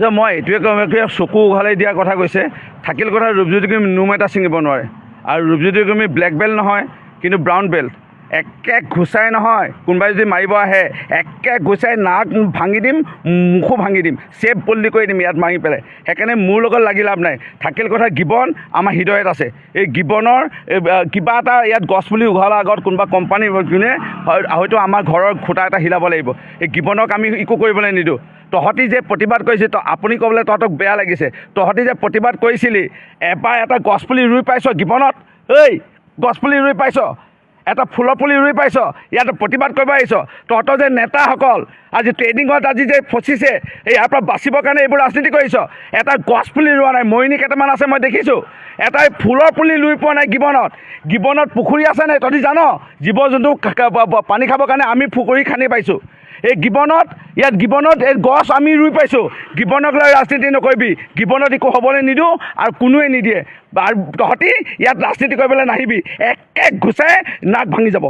যে মই এইটোৱে ক'ম চকু উঘালি দিয়াৰ কথা কৈছে। থাকিল কথা ৰূপজ্যোতি কৰ্মী নোম এটা ছিঙিব নোৱাৰে। আৰু ৰূপজ্যোতি কৰ্মী ব্লেক বেল্ট নহয় কিন্তু ব্ৰাউন বেল্ট একে ঘুচাই নহয় কোনোবাই যদি মাৰিব আহে একে ঘুচাই নাক ভাঙি দিম মুখো ভাঙি দিম চেপ পল্লি কৰি দিম ইয়াত মাৰি পেলাই। সেইকাৰণে মোৰ লগত লাগি লাভ নাই। থাকিল কথা গিবন আমাৰ হৃদয়ত আছে। এই গিবনৰ কিবা এটা ইয়াত গছপুলি উঘালাৰ আগত কোনোবা কোম্পানী যোনে হয়- হয়তো আমাৰ ঘৰৰ খুঁটা এটা হিলাব লাগিব। এই গিবনক আমি একো কৰিবলৈ নিদিওঁ। তহঁতি যে প্ৰতিবাদ কৰিছিল ত আপুনি ক'বলৈ তহঁতক বেয়া লাগিছে। তহঁতি যে প্ৰতিবাদ কৰিছিলি এবাৰ এটা গছপুলি ৰুই পাইছ গিবনত ঐ গছপুলি ৰুই পাইছ। এটা ফুলৰ পুলি ৰুই পাইছ। ইয়াত প্ৰতিবাদ কৰিব আহিছ। তহঁতৰ যে নেতাসকল আজি ট্ৰেইনিঙত আজি যে ফচিছে ইয়াৰ পৰা বাচিবৰ কাৰণে এইবোৰ ৰাজনীতি কৰিছ। এটা গছ পুলি ৰোৱা নাই। মৰিণী কেইটামান আছে মই দেখিছোঁ। এটাই ফুলৰ পুলি ৰুই পোৱা নাই গিবনত। গিবনত পুখুৰী আছে নাই? তহঁতি জান? জীৱ জন্তু পানী খাবৰ কাৰণে আমি পুখুৰী খান্দি পাইছোঁ। এই গিবনত, ইয়াত গিবনত এই গছ আমি ৰুই পাইছোঁ। গিবনক লৈ ৰাজনীতি নকৰিবি। গিবনত একো হ'বলৈ নিদিওঁ আৰু কোনোৱে নিদিয়ে। আৰু তহঁতি ইয়াত ৰাজনীতি কৰিবলৈ নাহিবি। একে ঘোচাই নাক ভাঙি যাব।